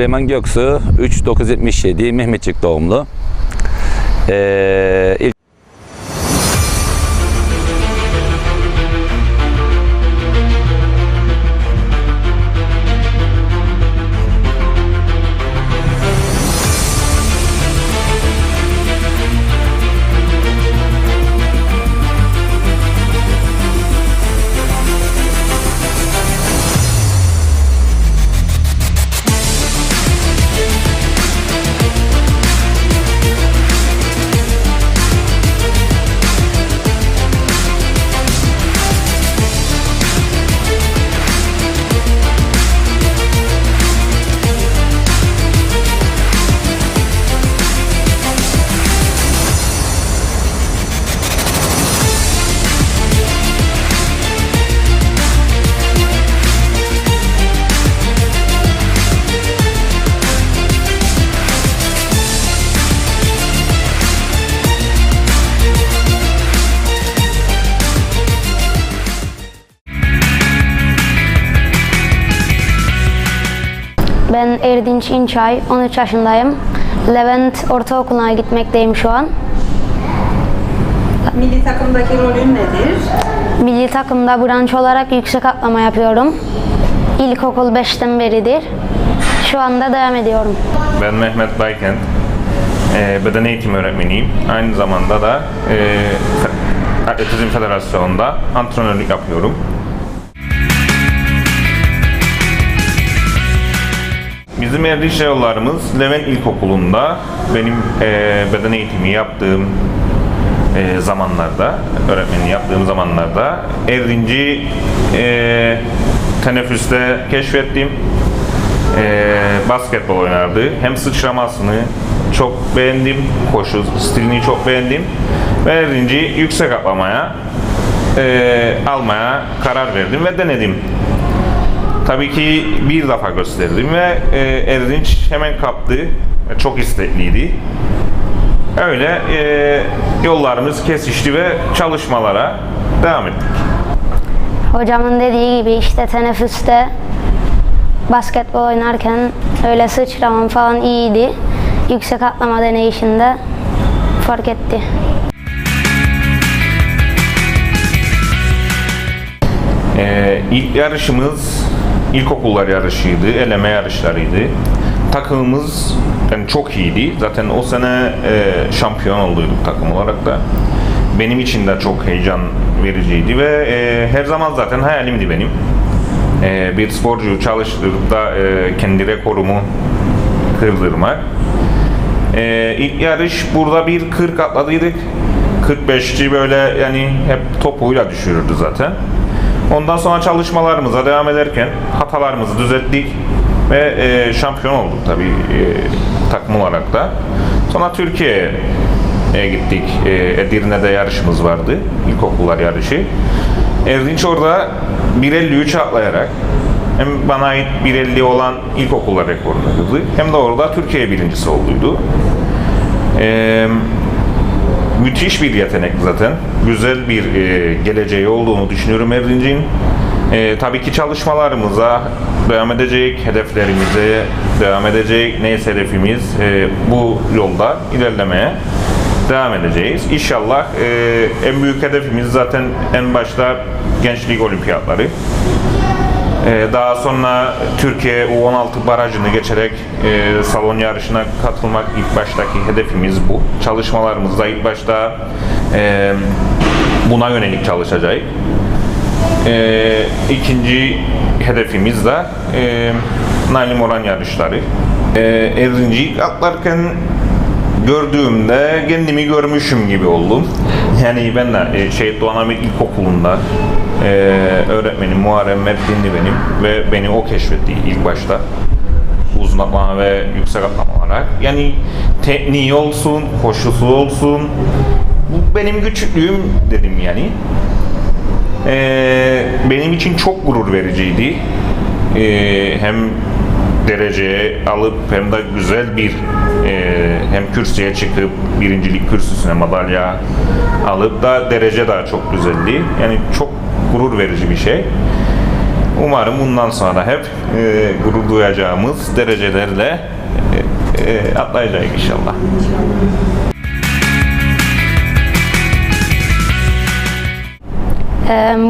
Süleyman Göksu 3977 Mehmetçik doğumlu. Ee, ilk Erdinç İnçay, 13 yaşındayım. Levent Ortaokulu'na gitmekteyim şu an. Milli takımdaki rolün nedir? Milli takımda branş olarak yüksek atlama yapıyorum. İlkokul 5'ten beridir. Şu anda devam ediyorum. Ben Mehmet Baykent. Ee, beden eğitimi öğretmeniyim. Aynı zamanda da e, Atletizm Federasyonu'nda antrenörlük yapıyorum. Bizim Erdinç yollarımız Levent İlkokulu'nda benim e, beden eğitimi yaptığım e, zamanlarda, öğretmenliği yaptığım zamanlarda Erdinci e, teneffüste keşfettim. E, basketbol oynardı. Hem sıçramasını çok beğendim, koşu stilini çok beğendim. Ve Erdinci yüksek atlamaya e, almaya karar verdim ve denedim. Tabii ki bir defa gösterdim ve e, Erdinç hemen kaptı. Çok istekliydi. Öyle e, yollarımız kesişti ve çalışmalara devam ettik. Hocamın dediği gibi işte teneffüste basketbol oynarken öyle sıçramam falan iyiydi. Yüksek atlama deneyişinde fark etti. E, ilk yarışımız ilkokullar yarışıydı, eleme yarışlarıydı. Takımımız yani çok iyiydi. Zaten o sene e, şampiyon olduyduk takım olarak da. Benim için de çok heyecan vericiydi ve e, her zaman zaten hayalimdi benim. E, bir sporcu çalıştırıp da e, kendi rekorumu kırdırmak. E, ilk yarış burada bir 40 atladıydık. 45'ci böyle yani hep topuyla düşürürdü zaten. Ondan sonra çalışmalarımıza devam ederken hatalarımızı düzelttik ve e, şampiyon olduk tabii e, takım olarak da. Sonra Türkiye'ye gittik. E, Edirne'de yarışımız vardı. İlkokullar yarışı. Erdinç orada 1.53 atlayarak hem bana ait 1.50 olan ilkokullar rekorunu kırdı hem de orada Türkiye birincisi olduydu. Eee müthiş bir yetenek zaten. Güzel bir e, geleceği olduğunu düşünüyorum Erdincik'in. E, tabii ki çalışmalarımıza devam edecek, hedeflerimize devam edecek. Neyse hedefimiz e, bu yolda ilerlemeye devam edeceğiz. İnşallah e, en büyük hedefimiz zaten en başta gençlik olimpiyatları. Ee, Daha sonra Türkiye U16 barajını geçerek e, salon yarışına katılmak ilk baştaki hedefimiz bu. Çalışmalarımızda ilk başta e, buna yönelik çalışacağız. E, ikinci hedefimiz de Nail Moran yarışları. Erzinci atlarken gördüğümde kendimi görmüşüm gibi oldum. Yani ben de e, Şehit Doğan Ahmet İlkokulu'nda e, öğretmenim Muharrem Mert'indi benim ve beni o keşfetti ilk başta. Uzun atlama ve yüksek atlama olarak. Yani tekniği olsun, koşusu olsun. Bu benim küçüklüğüm dedim yani. E, benim için çok gurur vericiydi. E, hem derece alıp hem de güzel bir e, hem kürsüye çıkıp birincilik kürsüsüne madalya alıp da derece daha çok güzeldi. Yani çok gurur verici bir şey. Umarım bundan sonra hep e, gurur duyacağımız derecelerle e, e, atlayacağız inşallah.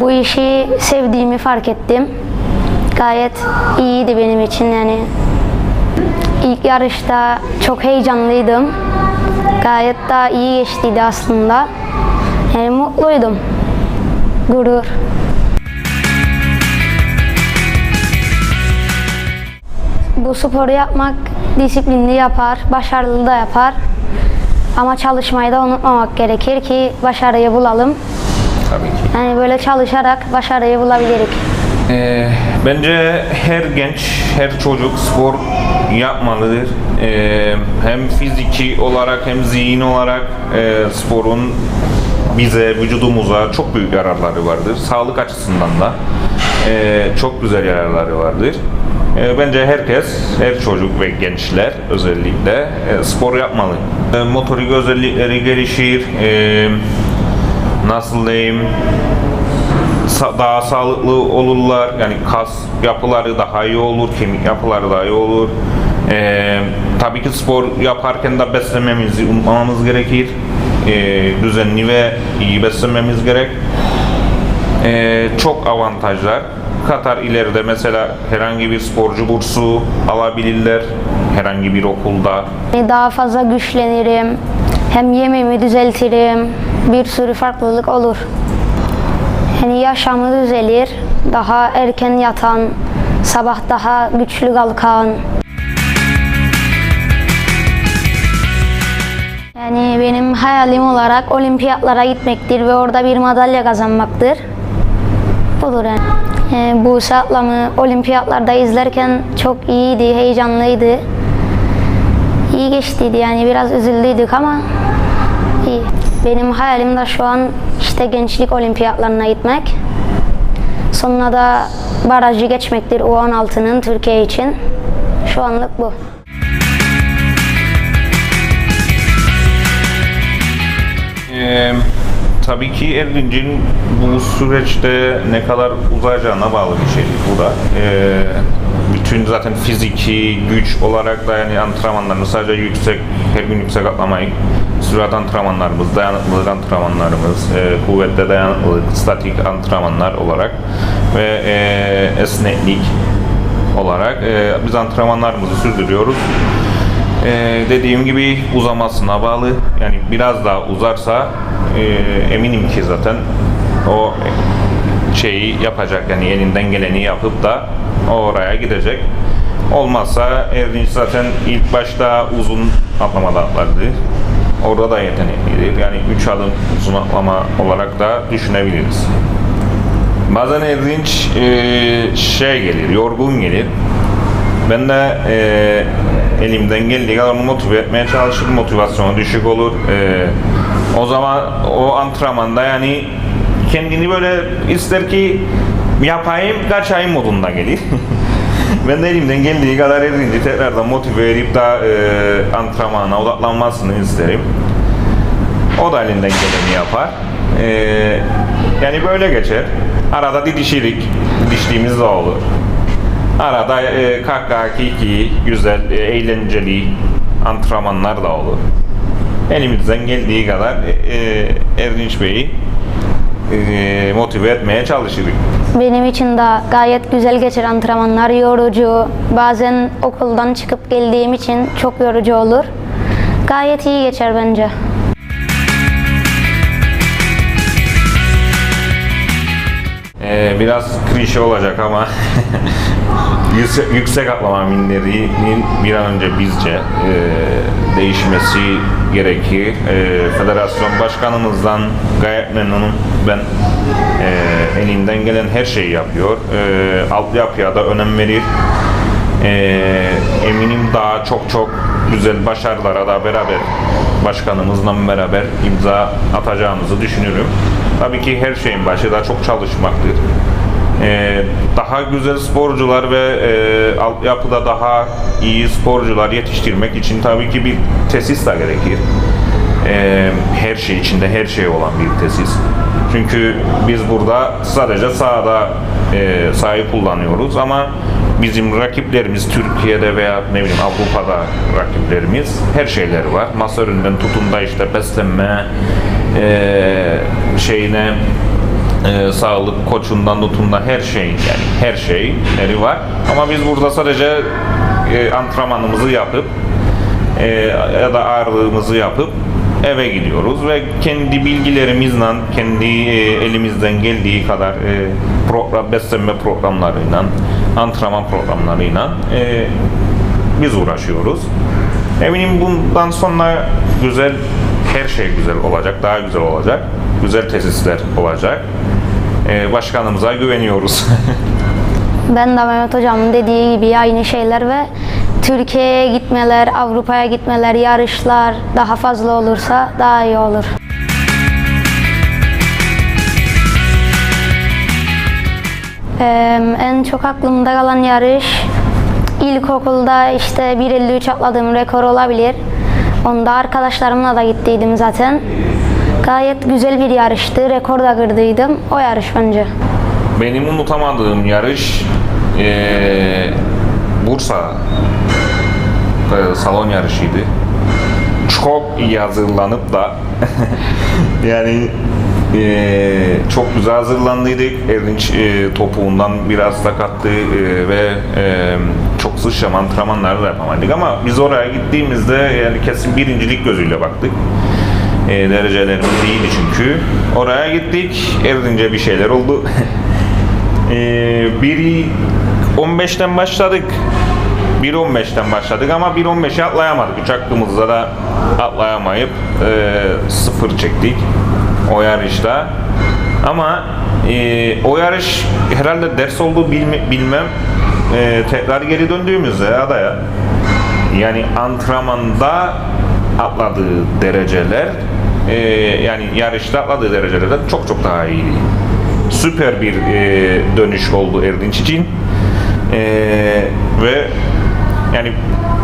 Bu işi sevdiğimi fark ettim. Gayet iyiydi benim için yani. İlk yarışta çok heyecanlıydım. Gayet daha iyi geçtiydi aslında. Yani mutluydum. Gurur. Bu sporu yapmak disiplinli yapar, başarılı da yapar. Ama çalışmayı da unutmamak gerekir ki başarıyı bulalım. Tabii ki. Yani böyle çalışarak başarıyı bulabiliriz. Ee, bence her genç, her çocuk spor yapmalıdır. Ee, hem fiziki olarak hem zihin olarak e, sporun bize, vücudumuza çok büyük yararları vardır. Sağlık açısından da e, çok güzel yararları vardır. E, bence herkes, her çocuk ve gençler özellikle e, spor yapmalı. E, motorik özellikleri gelişir, e, nasıl diyeyim, daha sağlıklı olurlar. Yani kas yapıları daha iyi olur, kemik yapıları daha iyi olur. Ee, tabii ki spor yaparken de beslenmemizi unutmamamız gerekir. Ee, düzenli ve iyi beslenmemiz gerek. Ee, çok avantajlar. Katar ileride mesela herhangi bir sporcu bursu alabilirler. Herhangi bir okulda. Daha fazla güçlenirim. Hem yemeğimi düzeltirim. Bir sürü farklılık olur. Yani yaşamı düzelir. Daha erken yatan, sabah daha güçlü kalkan. Yani benim hayalim olarak olimpiyatlara gitmektir ve orada bir madalya kazanmaktır. Budur yani. yani Buse ablamı olimpiyatlarda izlerken çok iyiydi, heyecanlıydı. İyi geçtiydi yani biraz üzüldüydük ama iyi. Benim hayalim de şu an işte gençlik olimpiyatlarına gitmek. Sonra da barajı geçmektir U16'nın Türkiye için. Şu anlık bu. Ee, tabii ki Erdinc'in bu süreçte ne kadar uzayacağına bağlı bir şey bu da. Ee, bütün zaten fiziki güç olarak da yani antrenmanlarımız sadece yüksek, her gün yüksek atlamayı, sürat antrenmanlarımız, dayanıklılık antrenmanlarımız, e, kuvvette dayanıklılık, statik antrenmanlar olarak ve e, esneklik olarak e, biz antrenmanlarımızı sürdürüyoruz. Ee, dediğim gibi uzamasına bağlı. Yani biraz daha uzarsa e, eminim ki zaten o şeyi yapacak. Yani elinden geleni yapıp da oraya gidecek. Olmazsa Erdinç zaten ilk başta uzun atlamada atlardı. Orada da yetenekliydi. Yani 3 adım uzun atlama olarak da düşünebiliriz. Bazen Erdinç e, şey gelir, yorgun gelir. Ben de e, elimden geldiği kadar onu motive etmeye çalışırım. Motivasyonu düşük olur. E, o zaman o antrenmanda yani kendini böyle ister ki yapayım kaçayım modunda gelir. ben de elimden geldiği kadar edince tekrardan motive edip daha e, antrenmana odaklanmasını isterim. O da elinden geleni yapar. E, yani böyle geçer. Arada didişirik. Didiştiğimiz de olur. Arada e, kahkaha, kiki, güzel, e, eğlenceli antrenmanlar da olur. Elimizden geldiği kadar e, e, Erdinç Bey'i e, motive etmeye çalışırız. Benim için de gayet güzel geçer antrenmanlar, yorucu. Bazen okuldan çıkıp geldiğim için çok yorucu olur. Gayet iyi geçer bence. Ee, biraz klişe olacak ama yüksek, yüksek atlama minlerinin bir an önce bizce e, değişmesi gerekir. E, federasyon başkanımızdan gayet memnunum. Ben e, elinden gelen her şeyi yapıyor. E, altyapıya da önem verir. E, eminim daha çok çok güzel başarılara da beraber başkanımızla beraber imza atacağımızı düşünüyorum. Tabii ki her şeyin başı da çok çalışmaktır. Ee, daha güzel sporcular ve e, altyapıda daha iyi sporcular yetiştirmek için tabii ki bir tesis de gerekir. e, her şey içinde her şey olan bir tesis. Çünkü biz burada sadece sahada e, sahayı kullanıyoruz ama bizim rakiplerimiz Türkiye'de veya ne bileyim Avrupa'da rakiplerimiz her şeyleri var. Masa önünden tutun da işte beslenme e, şeyine e, sağlık koçundan tutun da her şey yani her şeyleri var. Ama biz burada sadece e, antrenmanımızı yapıp e, ya da ağırlığımızı yapıp eve gidiyoruz ve kendi bilgilerimizle, kendi e, elimizden geldiği kadar e, program, beslenme programlarıyla, antrenman programlarıyla e, biz uğraşıyoruz. Eminim bundan sonra güzel, her şey güzel olacak, daha güzel olacak. Güzel tesisler olacak. E, başkanımıza güveniyoruz. Ben de Mehmet Hocam'ın dediği gibi aynı şeyler ve Türkiye'ye gitmeler, Avrupa'ya gitmeler, yarışlar daha fazla olursa daha iyi olur. Eee, en çok aklımda kalan yarış ilkokulda işte 1.53 atladığım rekor olabilir. Onda arkadaşlarımla da gittiydim zaten. Gayet güzel bir yarıştı. Rekor da kırdıydım. O yarış bence. Benim unutamadığım yarış eee, Bursa eee, salon yarışıydı. Çok iyi hazırlanıp da yani eee, çok güzel hazırlandıydık. Erdinç eee, topuğundan biraz sakattı eee, ve eee, çok sıçram antrenmanları da yapamadık ama biz oraya gittiğimizde yani kesin birincilik gözüyle baktık. E, derecelerimiz iyiydi çünkü. Oraya gittik. Erdince bir şeyler oldu. e, biri 15'ten başladık. 1.15'ten başladık ama 1.15'i atlayamadık. Üç hakkımızda da atlayamayıp e, sıfır çektik o yarışta. Ama e, o yarış herhalde ders olduğu bilme- bilmem. E, tekrar geri döndüğümüzde adaya yani antrenmanda atladığı dereceler e, yani yarışta atladığı derecelerden çok çok daha iyiydi. Süper bir e, dönüş oldu Erdinç için. E, ve yani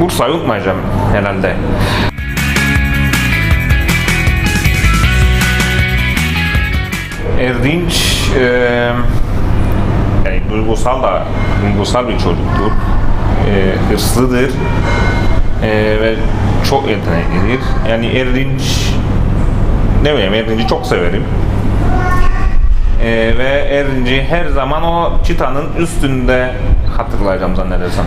Bursa'yı unutmayacağım herhalde. Erdinç e, yani duygusal da duygusal bir çocuktur. E, hırslıdır. E, ve çok yeteneklidir. Yani Erdinç ne bileyim Erdinç'i çok severim. E, ve Erdinç'i her zaman o çıtanın üstünde hatırlayacağım zannedersem.